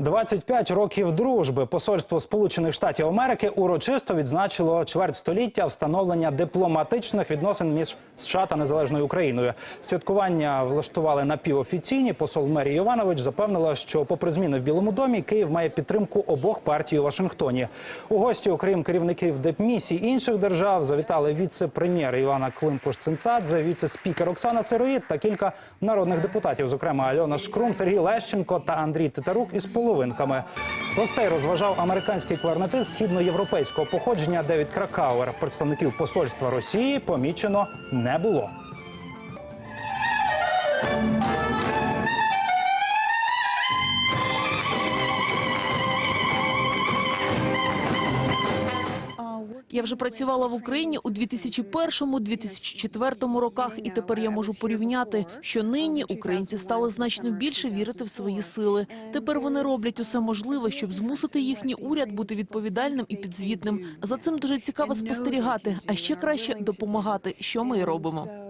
25 років дружби посольство Сполучених Штатів Америки урочисто відзначило чверть століття встановлення дипломатичних відносин між США та незалежною Україною. Святкування влаштували напівофіційні. Посол Мері Йованович запевнила, що, попри зміни в Білому домі, Київ має підтримку обох партій у Вашингтоні. У гості, окрім керівників депмісій інших держав, завітали віце-прем'єр Івана Климпуш-Цинцадзе, віце-спікер Оксана Сироїд та кілька народних депутатів, зокрема Альона Шкрум, Сергій Лещенко та Андрій Титарук із половинками. Гостей розважав американський кларнетист східноєвропейського походження Девід Кракауер. Представників посольства Росії помічено не було. Я вже працювала в Україні у 2001-2004 роках, і тепер я можу порівняти, що нині українці стали значно більше вірити в свої сили. Тепер вони роблять усе можливе, щоб змусити їхній уряд бути відповідальним і підзвітним. За цим дуже цікаво спостерігати, а ще краще допомагати, що ми і робимо.